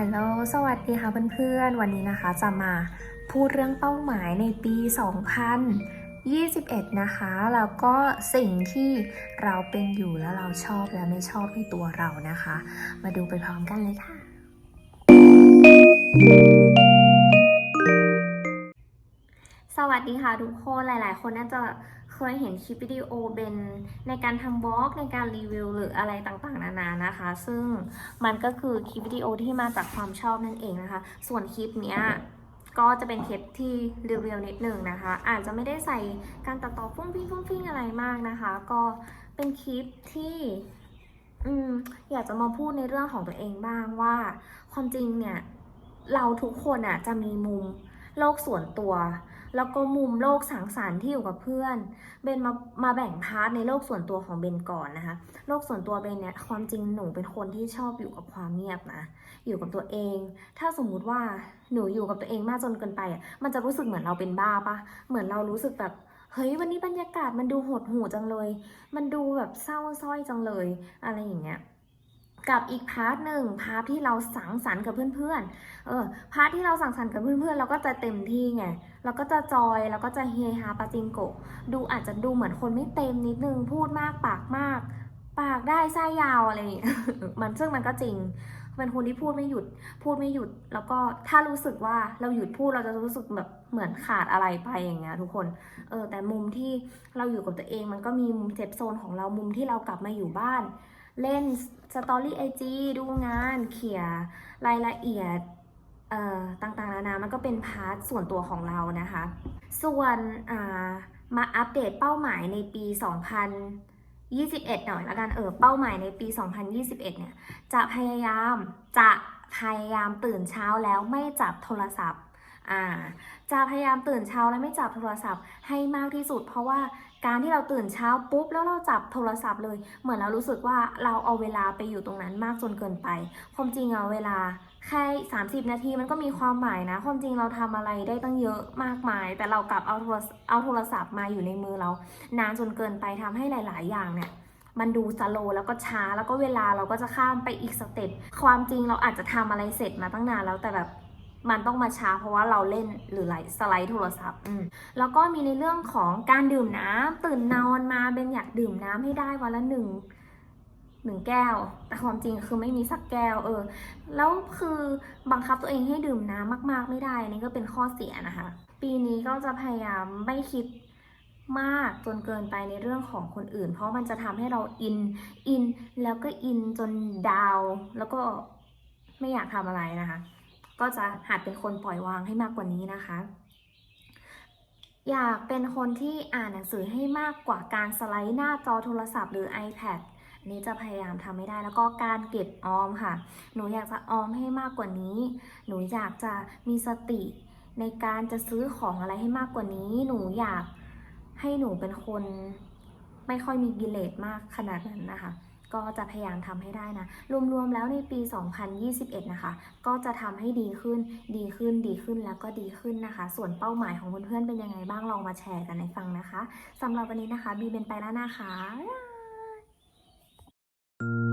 ฮัลโหล สวัสดีค่ะเพื่อนๆ วันนี้นะคะจะมาพูดเรื่องเป้าหมายในปี 2021 นะคะ แล้วก็สิ่งที่เราเป็นอยู่แล้วเราชอบและไม่ชอบในตัวเรานะคะ มาดูไปพร้อมกันเลยค่ะ สวัสดีค่ะทุกคน หลายๆ คนน่าจะ เคยเห็นคลิปวิดีโอเบนในการทำบล็อกในการรีวิวหรืออะไรต่างๆ นานานะคะ ซึ่งมันก็คือคลิปวิดีโอที่มาจากความชอบนั่นเองนะคะ ส่วนคลิปเนี้ยก็จะเป็นคลิปที่รีวิวนิดหนึ่งนะคะ อาจจะไม่ได้ใส่การตัดต่อฟุ้งฟิ้งฟุ้งฟิ้งอะไรมากนะคะ ก็เป็นคลิปที่อืมอยากจะมาพูดในเรื่องของตัวเองบ้างว่า ความจริงเนี่ย เราทุกคนอะจะมีมุม โลกส่วนตัว แล้วก็มุมโลกสังสรรค์ที่อยู่กับเพื่อน เบนมามาแบ่งพาร์ทในโลกส่วนตัวของเบนก่อนนะคะ โลกส่วนตัวเบนเนี่ยความจริงหนูเป็นคนที่ชอบอยู่กับความเงียบนะ อยู่กับตัวเอง ถ้าสมมุติว่าหนูอยู่กับตัวเองมากจนเกินไปอะ มันจะรู้สึกเหมือนเราเป็นบ้าปะเหมือนเรารู้สึกแบบเฮ้ยวันนี้บรรยากาศมันดูหดหู่จังเลย มันดูแบบเศร้าส้อยจังเลย อะไรอย่างเงี้ย กับอีกพาร์ทหนึ่งพาร์ทที่เราสังสรรค์กับเพื่อนๆ เออพาร์ทที่เราสังสรรค์กับเพื่อนๆ เราก็จะเต็มที่ไง เราก็จะจอยเราก็จะเฮฮาปาจิงโกะดูอาจจะดูเหมือนคนไม่เต็มนิดนึงพูดมากปากมาก ปากได้ไส้ยาวอะไรอย่างเงี้ยมันซึ่งมันก็จริงเป็นคนที่พูดไม่หยุด พูดไม่หยุด แล้วก็ถ้ารู้สึกว่าเราหยุดพูดเราจะรู้สึกแบบเหมือนขาดอะไรไปอย่างเงี้ยทุกคน เออแต่มุมที่เราอยู่กับตัวเองมันก็มีมุมเซฟโซนของเรามุมที่เรากลับมาอยู่บ้าน เล่นสตอรี่ไอจีดูงานเขียนรายละเอียดเอ่อต่างๆนานามันก็เป็นพาร์ทส่วนตัวของเรานะคะ ส่วนอ่ามาอัปเดตเป้าหมายในปี 2021 หน่อยละกันเออเป้าหมายในปี 2021 เนี่ย จะพยายามจะพยายามตื่นเช้าแล้วไม่จับโทรศัพท์ อ่าจะพยายามตื่นเช้าแล้วไม่จับโทรศัพท์ให้มากที่สุด เพราะว่าการที่เราตื่นเช้าปุ๊บแล้วเราจับโทรศัพท์เลย เหมือนเรารู้สึกว่าเราเอาเวลาไปอยู่ตรงนั้นมากจนเกินไป ความจริงเอะเวลาแค่30 นาทีมันก็มีความหมายนะ ความจริงเราทำอะไรได้ตั้งเยอะมากมาย แต่เรากลับเอาโทรเอาโทรศัพท์มาอยู่ในมือเรา นานจนเกินไปทำให้หลาย ๆ อย่างเนี่ยมันดูสโลแล้วก็ช้าแล้วก็เวลาเราก็จะข้ามไปอีกสเต็ปความจริงเราอาจจะทำอะไรเสร็จมาตั้งนานแล้วแต่แบบ มันต้องมาช้าเพราะว่าเราเล่นหรือไลฟ์สไลด์โทรศัพท์อืมแล้วก็มีในเรื่องของการดื่มน้ำตื่นนอนมาเบนอยากดื่มน้ำให้ได้วันละหนึ่งหนึ่งแก้ว แต่ความจริงคือไม่มีสักแก้ว เออ แล้วคือบังคับตัวเองให้ดื่มน้ำมาก ๆ ไม่ได้อันนี่ก็เป็นข้อเสียนะคะ ปีนี้ก็จะพยายามไม่คิดมากจนเกินไปในเรื่องของคนอื่น เพราะมันจะทำให้เราอิน อินแล้วก็อินจนดาว แล้วก็ไม่อยากทำอะไรนะคะ ก็จะหัดเป็นคนปล่อยวางให้มากกว่านี้นะคะ อยากเป็นคนที่อ่านหนังสือให้มากกว่าการสไลด์หน้าจอโทรศัพท์หรือ iPad อันนี้จะพยายามทำไม่ได้แล้วก็การเก็บออมค่ะ หนูอยากจะออมให้มากกว่านี้ หนูอยากจะมีสติในการจะซื้อของอะไรให้มากกว่านี้ หนูอยากให้หนูเป็นคนไม่ค่อยมีกิเลสมากขนาดนั้นนะคะ ก็จะพยายามทำให้ได้นะ รวมๆแล้วในปี 2021 นะคะ ก็จะทำให้ดีขึ้น ดีขึ้น ดีขึ้น แล้วก็ดีขึ้นนะคะ ส่วนเป้าหมายของเพื่อนๆ เป็นยังไงบ้าง ลองมาแชร์กันให้ฟังนะคะ สำหรับวันนี้นะคะ บีเป็นไปแล้วนะคะ Thank you.